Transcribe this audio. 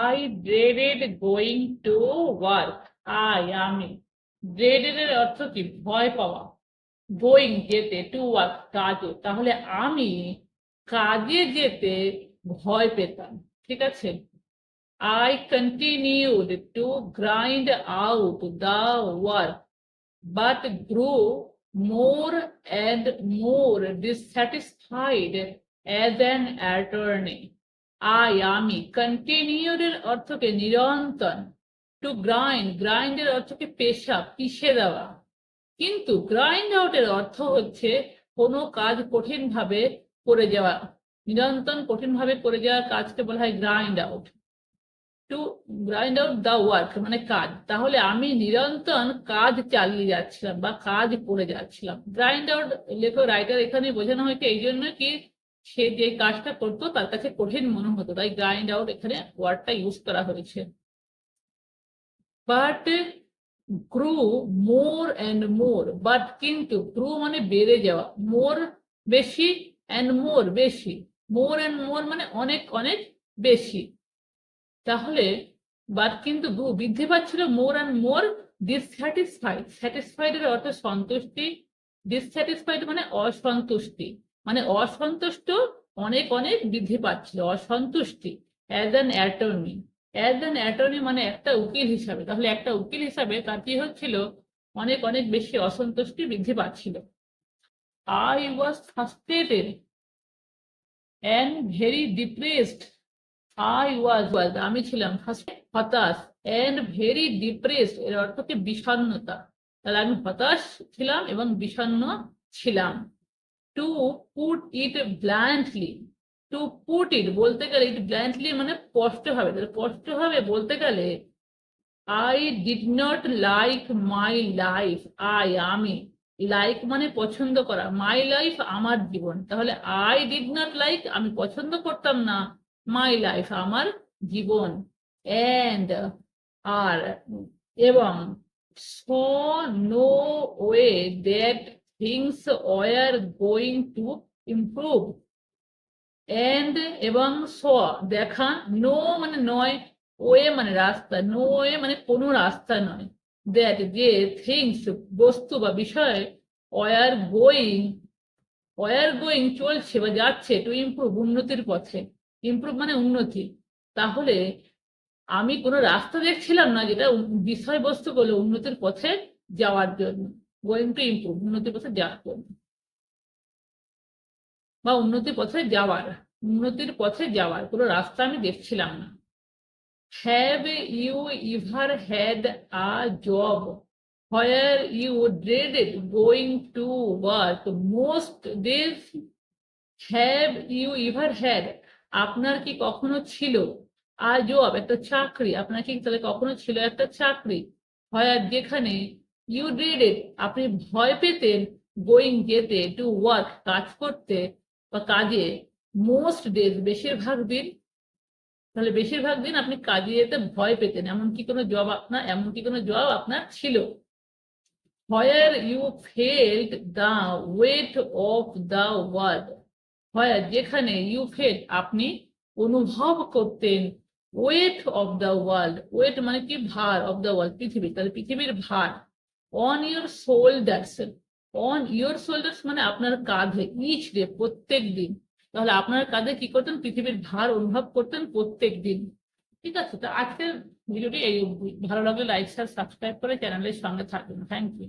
I dreaded going to work I আমি dreaded এর অর্থ কি ভয় পাওয়া গোয়িং যেতে টু ওয়ার্ক কাজে তাহলে আমি কাজে যেতে ভয় পেতাম ঠিক আছে I continued to grind out the work, but grew more and more dissatisfied as an attorney. I আমি এর অর্থকে নিরন্তর টু গ্রাইন্ড গ্রাইন্ড এর অর্থকে পেশা, পিষে দেওয়া। কিন্তু গ্রাইন্ড আউট এর অর্থ হচ্ছে কোনো কাজ কঠিন ভাবে করে যাওয়া, নিরন্তর কঠিন ভাবে করে যাওয়ার কাজকে বলা হয় grind out to grind out the work মানে কাজ। তাহলে আমি নিরন্তর কাজ চালিয়ে যাচ্ছিলাম বা কাজ করে যাচ্ছিলাম। গ্রাইন্ড আউট লেখক রাইটার এখানে বোঝানো হয়েছে এই জন্য কি সে যে কাজটা করতো, তার কাছে কঠিন মনে হতো। তাই গ্রাইন্ড আউট এখানে ওয়ার্ডটা ইউজ করা হয়েছে। But grew more and more but কিন্তু গ্রু মানে বেড়ে যাওয়া। মোর বেশি অ্যান্ড মোর বেশি। মোর অ্যান্ড মোর মানে অনেক অনেক বেশি। তাহলে বাট কিন্তু গ্রু বৃদ্ধি পাচ্ছিল more and more dissatisfied satisfied এর অর্থ সন্তুষ্টি। ডিসস্যাটিসফাইড মানে অসন্তুষ্টি। মানে অসন্তুষ্ট অনেক অনেক বৃদ্ধি পাচ্ছিল, অসন্তুষ্টি as an attorney as an attorney মানে একটা উকিল হিসাবে, তাহলে একটা উকিল হিসাবে তার কি হচ্ছিল? অনেক অনেক বেশি অসন্তুষ্টি বৃদ্ধি পাচ্ছিল। I was frustrated and very depressed I was was আমি ছিলাম first হতাশ অ্যান্ড ভেরি ডিপ্রেসড এর অর্থ হচ্ছে বিষণ্ণতা। তাহলে আমি হতাশ ছিলাম এবং বিষণ্ণ ছিলাম। To put it blandly to put it বলতে গেলে ইট ব্ল্যান্ডলি মানে স্পষ্ট হবে। তাহলে হবে বলতে গেলে I did not like my life I আমি। লাইক মানে পছন্দ করা। মাই লাইফ আমার জীবন। তাহলে আই ডিড নট লাইক আমি পছন্দ করতাম না। মাই লাইফ আমার জীবন। অ্যান্ড আর এবং so no way that things were going to improve and এবং স দেখা নো মানে নয়, ওয়ে মানে রাস্তা নো ওয়ে মানে কোনো রাস্তা নয়। দ্যাট যে থিংস বস্তু বা বিষয় ওয়ার গোয়িং ওয়ার গোয়িং চলছে বা যাচ্ছে টু ইমপ্রুভ উন্নতির পথে। ইমপ্রুভ মানে উন্নতি। তাহলে আমি কোনো রাস্তা দেখছিলাম না যেটা উন- বিষয়বস্তু বলে উন্নতির পথে যাওয়ার জন্য। গোয়িং টু ইমপ্রুভ উন্নতির পথে যাওয়ার জন্য বা উন্নতির পথে যাওয়ার, উন্নতির পথে যাওয়ার, কোনো রাস্তা আমি দেখছিলাম না। Have you ever had a job where you dreaded going to work most days have you ever had আপনার কি কখনো ছিল আ জব একটা চাকরি? আপনার কি তাহলে কখনো ছিল একটা চাকরি? হয় যেখানে ইউ ড্রেডেড আপনি ভয় পেতেন গোয়িং যেতে টু ওয়ার্ক কাজ করতে বা কাজে। মোস্ট ডেজ বেশিরভাগ দিন, তাহলে বেশিরভাগ দিন আপনি কাজে যেতে ভয় পেতেন। এমন কি কোনো জব আপনার এমন কি কোনো জব আপনার ছিল? Where you felt the weight of the world হয় যেখানে ইউ ফেল আপনি অনুভব করতেন weight of the world weight মানে কি? ভার অফ দ্য ওয়ার্ল্ড পৃথিবী। তাহলে পৃথিবীর ভার। On your shoulders on your shoulders মানে আপনার কাঁধে ইচ ডে প্রত্যেক দিন। তাহলে আপনার কাঁধে কি করতেন? পৃথিবীর ভার অনুভব করতেন প্রত্যেক দিন। ঠিক আছে? তো আজকের ভিডিওটি এই ভালো লাগলে লাইক শেয়ার সাবস্ক্রাইব করে চ্যানেলের সঙ্গে থাকবেন। Thank you